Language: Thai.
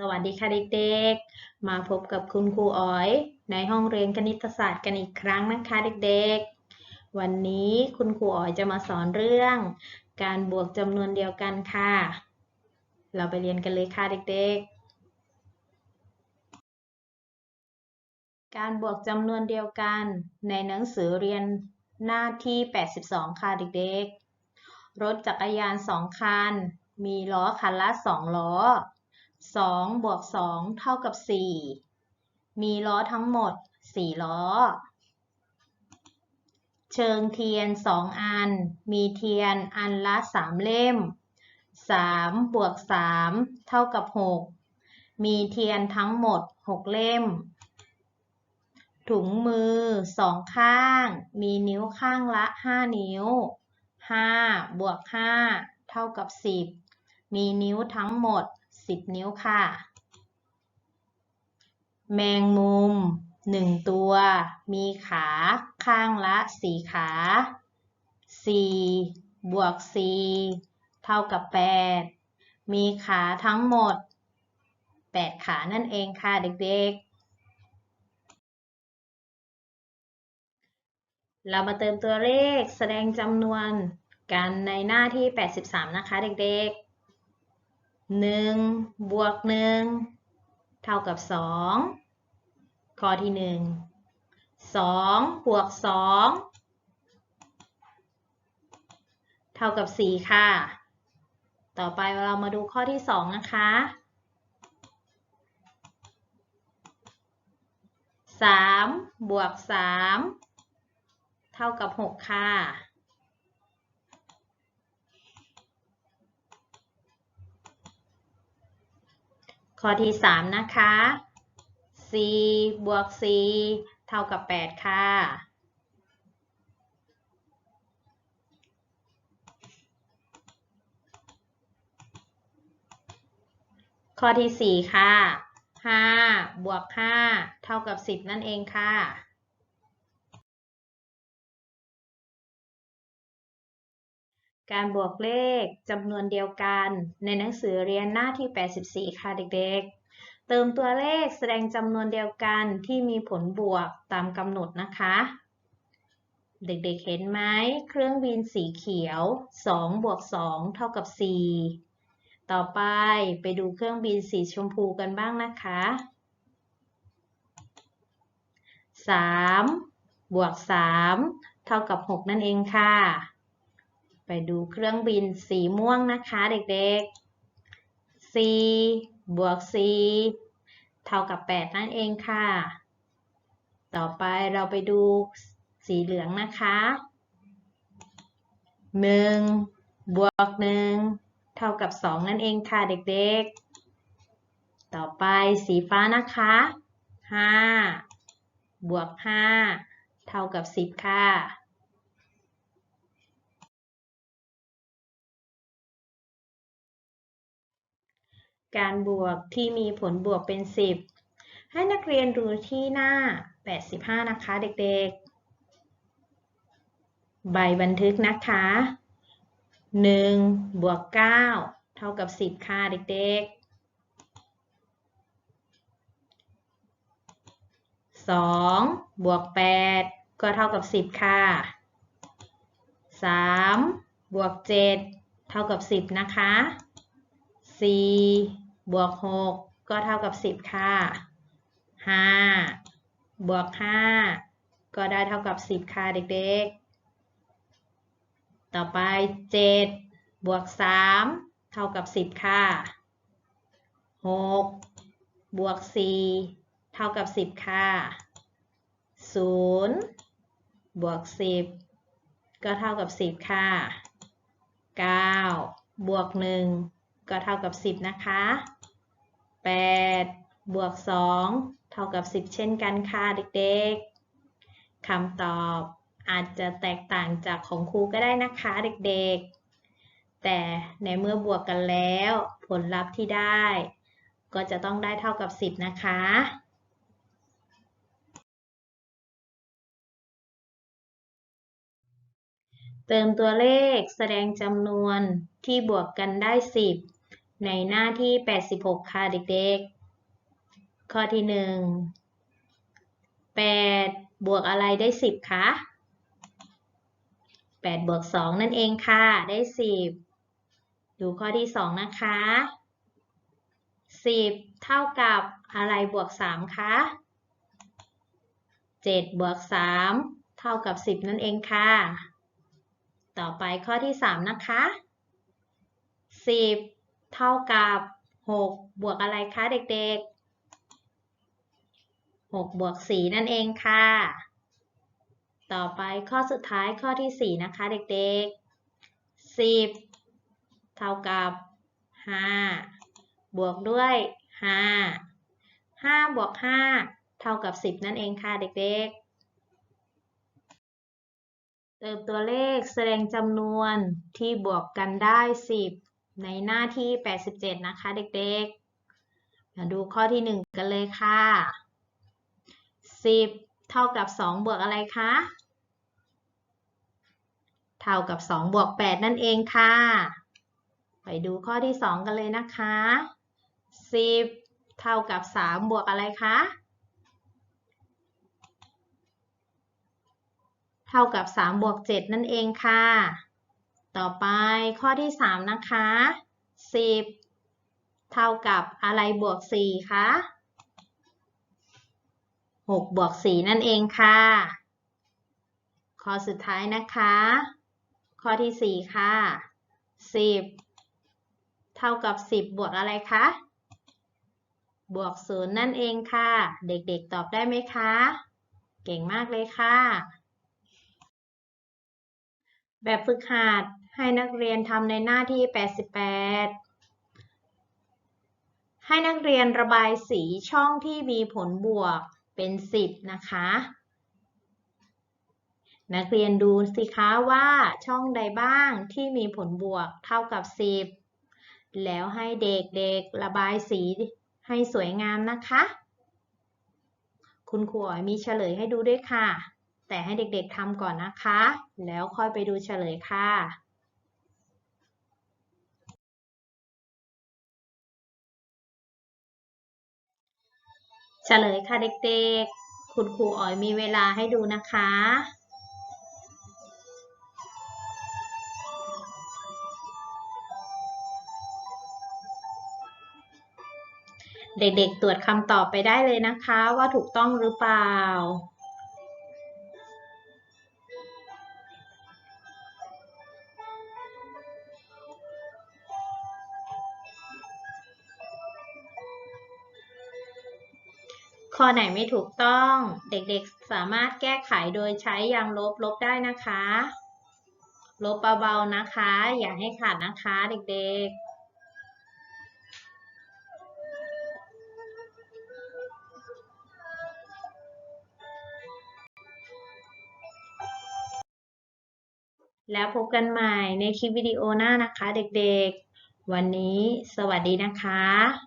สวัสดีค่ะเด็กๆ มาพบกับคุณครูอ๋อย ในห้องเรียนคณิตศาสตร์กันอีกครั้งนะคะเด็กๆ วันนี้คุณครูอ๋อยจะมาสอนเรื่อง การบวกจำนวนเดียวกันค่ะ เราไปเรียนกันเลยค่ะเด็กๆ การบวกจำนวนเดียวกันในหนังสือเรียนหน้าที่ 82 ค่ะเด็กๆ รถจักรยาน 2 คัน มีล้อคันละ 2 ล้อ 2 บวก 2 เท่ากับ 4 มีล้อทั้งหมด 4 ล้อ เชิงเทียน 2 อัน มีเทียนอันละ 3 เล่ม 3 บวก 3 เท่ากับ 6 มีเทียนทั้งหมด 6 เล่ม ถุงมือ 2 ข้าง มีนิ้วข้างละ 5 นิ้ว 5 บวก 5 เท่ากับ 10 มีนิ้วทั้งหมด 10 นิ้วค่ะ แมงมุม 1 ตัว มีขาข้างละ 4 ขา 4 บวก 4 เท่ากับ 8 มีขาทั้งหมด 8 ขานั่นเองค่ะเด็กๆ เรามาเติมตัวเลขแสดงจำนวนกันในหน้าที่ 83 นะคะเด็กๆ หนึ่งบวกหนึ่งเท่ากับสองข้อที่หนึ่งสองบวกสองเท่ากับสี่ค่ะ ต่อไปเรามาดูข้อที่สองนะคะสามบวกสามเท่ากับหกค่ะ ข้อที่ 3 นะคะ c บวก c เท่ากับ 8 ค่ะ ข้อที่ 4 ค่ะ5บวก5เท่ากับ 10 นั่นเองค่ะ การบวกเลขจำนวนเดียวกัน ในหนังสือเรียนหน้าที่ 84 ค่ะเด็กๆ เติมตัวเลขแสดงจำนวนเดียวกันที่มีผลบวกตามกำหนดนะคะ เด็กๆเห็นไหมเครื่องบินสีเขียว 2 บวก 2 เท่ากับ 4 ต่อไปไปดูเครื่องบินสีชมพูกันบ้างนะคะ 3 บวก 3 เท่ากับ 6 นั่นเองค่ะ ไปดูเครื่องบินสีม่วงนะคะเด็กๆ4บวก4เท่ากับ 8 นั่นเองค่ะ ต่อไปเราไปดูสีเหลืองนะคะ 1 บวก 1 เท่ากับ 2 นั่นเองค่ะเด็กๆ ต่อไปสีฟ้านะคะ 5 บวก 5 เท่ากับ 10 ค่ะ การบวกที่มีผลบวกเป็น 10 ให้นักเรียนดูที่หน้า 85 นะคะเด็กๆ ใบบันทึกนะคะ 1 บวก 9 เท่ากับ 10 ค่ะเด็กๆ 2 บวก 8 ก็เท่ากับ 10 ค่ะ 3 บวก 7 เท่ากับ 10 นะคะ 4 บวก 6 ก็เท่ากับ 10 ค่ะ 5 บวก 5 ก็ได้เท่ากับ 10 ค่ะเด็กๆ ต่อไป 7 บวก 3 เท่ากับ 10 ค่ะ 6 บวก 4 เท่ากับ 10 ค่ะ 0 บวก 10 ก็เท่ากับ 10 ค่ะ 9 บวก 1 ก็เท่ากับ 10 นะคะ 8 บวก 2 เท่ากับ 10 เช่นกันค่ะเด็กๆคำตอบอาจจะแตกต่างจากของครูก็ได้นะคะเด็กๆ แต่ในเมื่อบวกกันแล้ว ผลลัพธ์ที่ได้ ก็จะต้องได้เท่ากับ 10 นะคะเติมตัวเลขแสดงจำนวนที่บวกกันได้ 10 ในหน้าที่ 86 ค่ะเด็กๆ ข้อที่ 1 8 บวกอะไรได้ 10 คะ 8 บวก 2 นั่นเองค่ะ ได้ 10 ดูข้อที่ 2 นะคะ 10 เท่ากับอะไรบวก 3 คะ 7 บวก 3 เท่ากับ 10 นั่นเองค่ะ ต่อไปข้อที่ 3 นะคะ 10 เท่ากับ 6 บวกอะไรคะเด็กๆ 6 บวก 4 นั่นเองค่ะ ต่อไปข้อสุดท้ายข้อที่ 4 นะคะเด็กๆ 10 เท่ากับ 5 บวกด้วย 5 5 บวก 5 เท่ากับ 10 นั่นเองค่ะเด็กๆ เติมตัวเลขแสดงจำนวนที่บวกกันได้ 10 ในหน้าที่ 87 นะคะเด็กๆ มาดูข้อที่ 1 กันเลยค่ะ 10 เท่ากับ 2 บวกอะไรคะ เท่ากับ 2 บวก 8 นั่นเองค่ะ ไปดูข้อที่ 2 กันเลยนะคะ 10 เท่ากับ 3 บวกอะไรคะ เท่ากับ 3 บวก 7 นั่นเองค่ะ ต่อไปข้อที่ 3 นะคะ 10 เท่ากับอะไรบวก 4 คะ 6 บวก 4 นั่นเองค่ะ ข้อสุดท้ายนะคะ ข้อที่ 4 ค่ะ 10 เท่ากับ 10 บวกอะไรคะ บวก 0 นั่นเองค่ะ เด็กๆตอบได้ไหมคะ เก่งมากเลยค่ะแบบฝึกหัด ให้นักเรียนทำในหน้าที่ 88 ให้นักเรียนระบายสีช่องที่มีผลบวกเป็น 10 นะคะ นักเรียนดูสิคะว่าช่องใดบ้างที่มีผลบวกเท่ากับ 10 แล้วให้เด็กๆระบายสีให้สวยงามนะคะ คุณครูอ๋อยมีเฉลยให้ดูด้วยค่ะ แต่ให้เด็กๆทำก่อนนะคะ แล้วค่อยไปดูเฉลยค่ะ เฉลยค่ะเด็กๆ คุณครูอ๋อยมีเวลาให้ดูนะคะ เด็กๆตรวจคำตอบไปได้เลยนะคะว่าถูกต้องหรือเปล่า ข้อไหนไม่ถูกต้อง เด็กๆสามารถแก้ไขโดยใช้ยางลบลบได้นะคะ ลบเบาๆนะคะ อย่าให้ขาดนะคะเด็กๆแล้วพบกันใหม่ในคลิปวิดีโอหน้านะคะเด็กๆ วันนี้สวัสดีนะคะ